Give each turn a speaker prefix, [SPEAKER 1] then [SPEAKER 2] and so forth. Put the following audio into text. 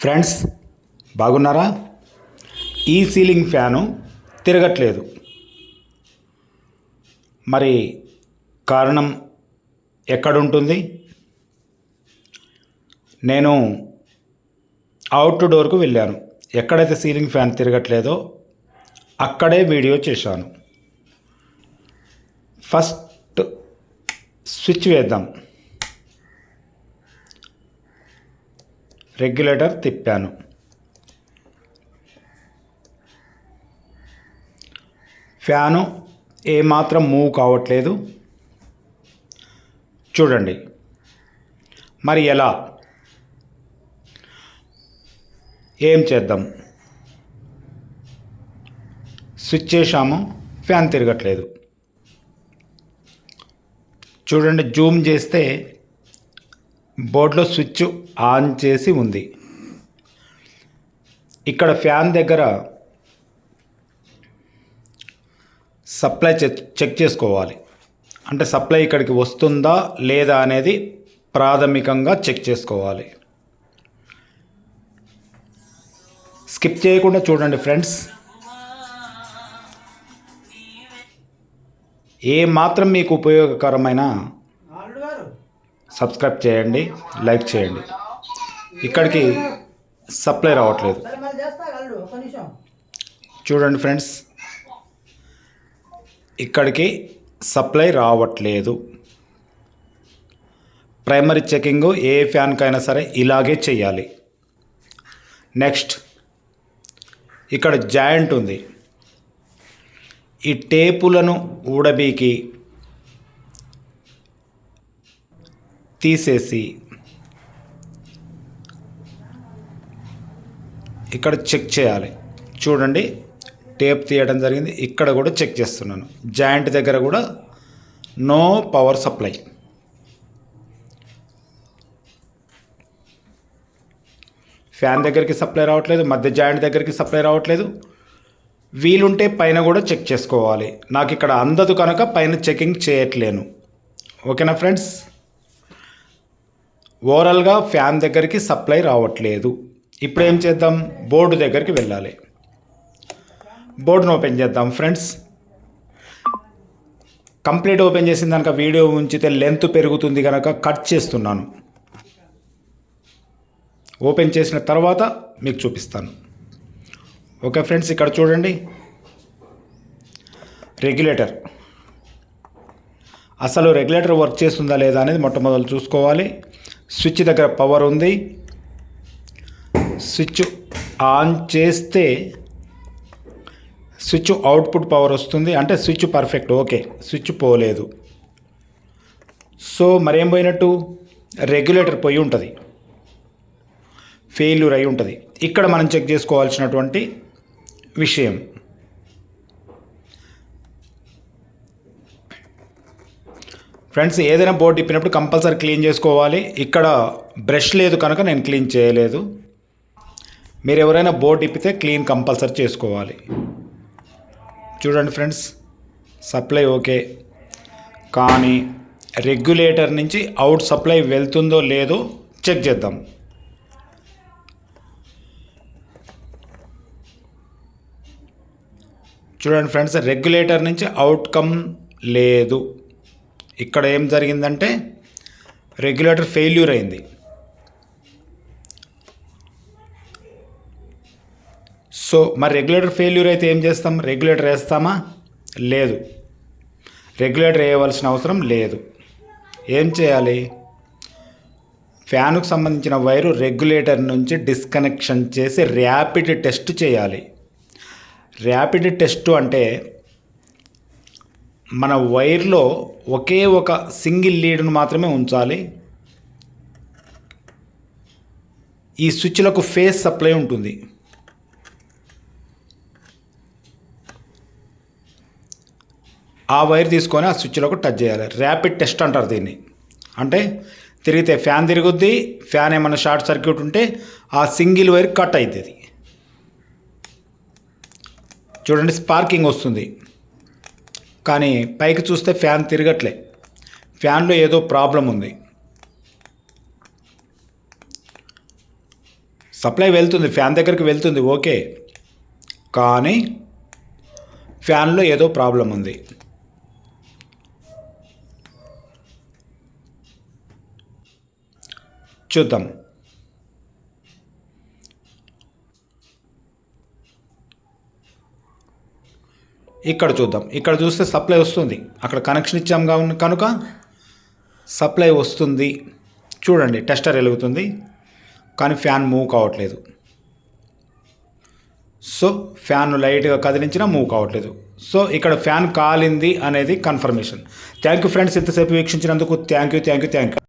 [SPEAKER 1] Friends బాగున్నారా? ఈ ceiling fan తిరగట్లేదు. మరి కారణం ఎక్కడుంటుంది? నేను అవుట్డోర్కు వెళ్ళాను. ఎక్కడైతే సీలింగ్ ఫ్యాన్ తిరగట్లేదో అక్కడే వీడియో చేశాను. ఫస్ట్ స్విచ్ వేద్దాం. రెగ్యులేటర్ తిప్పాను. ఫ్యాను ఏమాత్రం మూవ్ కావట్లేదు. చూడండి. మరి ఎలా? ఏం చేద్దాం? స్విచ్ చేశాము ఫ్యాన్ తిరగట్లేదు. చూడండి జూమ్ చేస్తే బోర్డులో స్విచ్ ఆన్ చేసి ఉంది. ఇక్కడ ఫ్యాన్ దగ్గర సప్లై చెక్ చెక్ చేసుకోవాలి. అంటే సప్లై ఇక్కడికి వస్తుందా లేదా అనేది ప్రాథమికంగా చెక్ చేసుకోవాలి. స్కిప్ చేయకుండా చూడండి ఫ్రెండ్స్. ఏ మాత్రం మీకు ఉపయోగకరమైన సబ్స్క్రైబ్ చేయండి లైక్ చేయండి. ఇక్కడికి సప్లై రావట్లేదు. చూడండి ఫ్రెండ్స్ ఇక్కడికి సప్లై రావట్లేదు. ప్రైమరీ చెకింగ్ ఏ ఫ్యాన్కైనా సరే ఇలాగే చేయాలి. నెక్స్ట్ ఇక్కడ జాయింట్ ఉంది. ఈ టేపులను ఊడబీకి తీసేసి ఇక్కడ చెక్ చేయాలి. చూడండి టేప్ తీయడం జరిగింది. ఇక్కడ కూడా చెక్ చేస్తున్నాను. జాయింట్ దగ్గర కూడా నో పవర్ సప్లై. ఫ్యాన్ దగ్గరికి సప్లై రావట్లేదు మధ్య జాయింట్ దగ్గరికి సప్లై రావట్లేదు. వీలుంటే పైన కూడా చెక్ చేసుకోవాలి. నాకు ఇక్కడ అందదు కనుక పైన చెకింగ్ చేయట్లేను. ఓకేనా ఫ్రెండ్స్? ఓవరాల్గా ఫ్యాన్ దగ్గరికి సప్లై రావట్లేదు. ఇప్పుడు ఏం చేద్దాం? బోర్డు దగ్గరికి వెళ్ళాలి. బోర్డును ఓపెన్ చేద్దాం ఫ్రెండ్స్. కంప్లీట్ ఓపెన్ చేసిన కనుక వీడియో ఉంచితే లెంత్ పెరుగుతుంది కనుక కట్ చేస్తున్నాను. ఓపెన్ చేసిన తర్వాత మీకు చూపిస్తాను. ఓకే ఫ్రెండ్స్ ఇక్కడ చూడండి. రెగ్యులేటర్. అసలు రెగ్యులేటర్ వర్క్ చేస్తుందా లేదా అనేది మొట్టమొదలు చూసుకోవాలి. స్విచ్ దగ్గర పవర్ ఉంది. స్విచ్ ఆన్ చేస్తే స్విచ్ అవుట్పుట్ పవర్ వస్తుంది. అంటే స్విచ్ పర్ఫెక్ట్ ఓకే. స్విచ్ పోలేదు. సో మరేం పోయినట్టు? రెగ్యులేటర్ పోయి ఉంటుంది. ఫెయిల్యూర్ అయి ఉంటుంది. ఇక్కడ మనం చెక్ చేసుకోవాల్సినటువంటి విషయం. ఫ్రెండ్స్ ఏదైనా బోర్డు ఇప్పినప్పుడు కంపల్సరీ క్లీన్ చేసుకోవాలి. ఇక్కడ బ్రష్ లేదు కనుక నేను క్లీన్ చేయలేదు. మీరు ఎవరైనా బోర్డు ఇప్పితే క్లీన్ కంపల్సరీ చేసుకోవాలి. చూడండి ఫ్రెండ్స్ సప్లై ఓకే కానీ రెగ్యులేటర్ నుంచి అవుట్ సప్లై వెళ్తుందో లేదో చెక్ చేద్దాం. చూడండి ఫ్రెండ్స్ రెగ్యులేటర్ నుంచి అవుట్కమ్ లేదు. ఇక్కడ ఏం జరిగిందంటే రెగ్యులేటర్ ఫెయిల్యూర్ అయింది. సో మరి రెగ్యులేటర్ ఫెయిల్యూర్ అయితే ఏం చేస్తాం? రెగ్యులేటర్ వేస్తామా? లేదు. రెగ్యులేటర్ వేయవలసిన అవసరం లేదు. ఏం చేయాలి? ఫ్యాన్కు సంబంధించిన వైరు రెగ్యులేటర్ నుంచి డిస్కనెక్షన్ చేసి ర్యాపిడ్ టెస్ట్ చేయాలి. ర్యాపిడ్ టెస్ట్ అంటే మన వైర్లో ఒకే ఒక సింగిల్ లీడ్ను మాత్రమే ఉంచాలి. ఈ స్విచ్లకు ఫేస్ సప్లై ఉంటుంది. ఆ వైర్ తీసుకొని ఆ స్విచ్లకు టచ్ చేయాలి. ర్యాపిడ్ టెస్ట్ అంటారు దీన్ని. అంటే తిరిగితే ఫ్యాన్ తిరుగుద్ది ఫ్యాన్ ఏమైనా షార్ట్ సర్క్యూట్ ఉంటే ఆ సింగిల్ వైర్ కట్ అవుతుంది. చూడండి స్పార్కింగ్ వస్తుంది. కానీ పైకి చూస్తే ఫ్యాన్ తిరగట్లే. ఫ్యాన్లో ఏదో ప్రాబ్లం ఉంది. సప్లై వెళ్తుంది ఫ్యాన్ దగ్గరికి వెళ్తుంది ఓకే. కానీ ఫ్యాన్లో ఏదో ప్రాబ్లం ఉంది. చూద్దాం. ఇక్కడ చూద్దాం. ఇక్కడ చూస్తే సప్లై వస్తుంది. అక్కడ కనెక్షన్ ఇచ్చాం కావున కనుక సప్లై వస్తుంది. చూడండి టెస్టర్ వెలుగుతుంది. కానీ ఫ్యాన్ మూవ్ కావట్లేదు. సో ఫ్యాన్ లైట్గా కదిలించినా మూవ్ కావట్లేదు. సో ఇక్కడ ఫ్యాన్ కాలింది అనేది కన్ఫర్మేషన్ థ్యాంక్ యూ ఫ్రెండ్స్ ఇంతసేపు వీక్షించినందుకు thank you thank you thank you